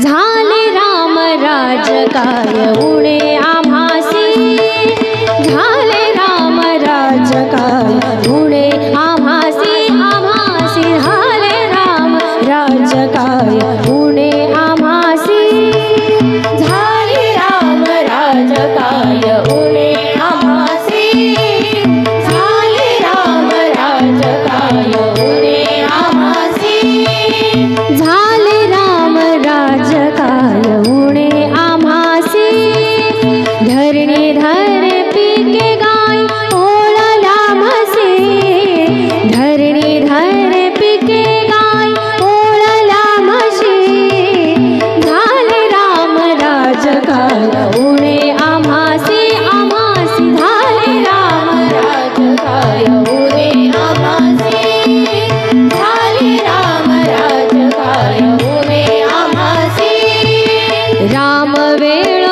झाले राम राज काय उणे वेळ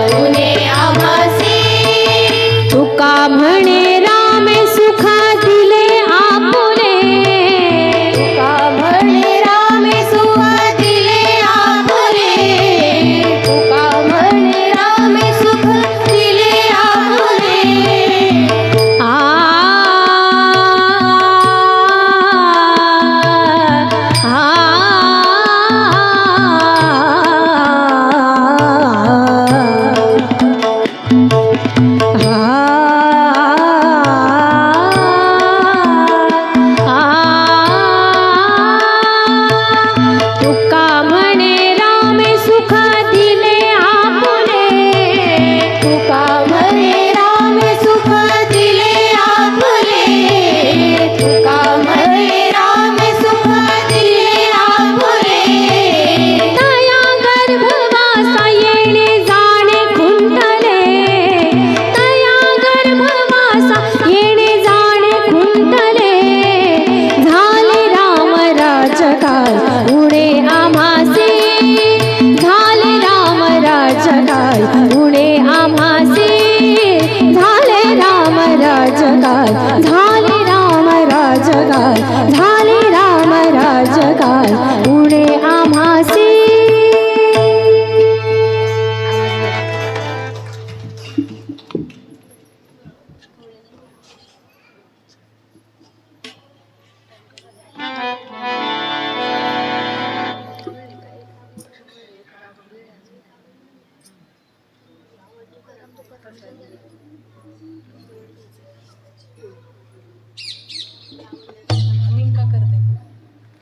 हमिंग का करते?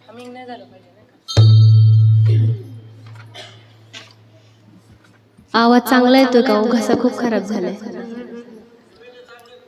हमिंग नाही झालं पाहिजे आवाज चांगला येतोय का? उघासा खूप खराब झालाय.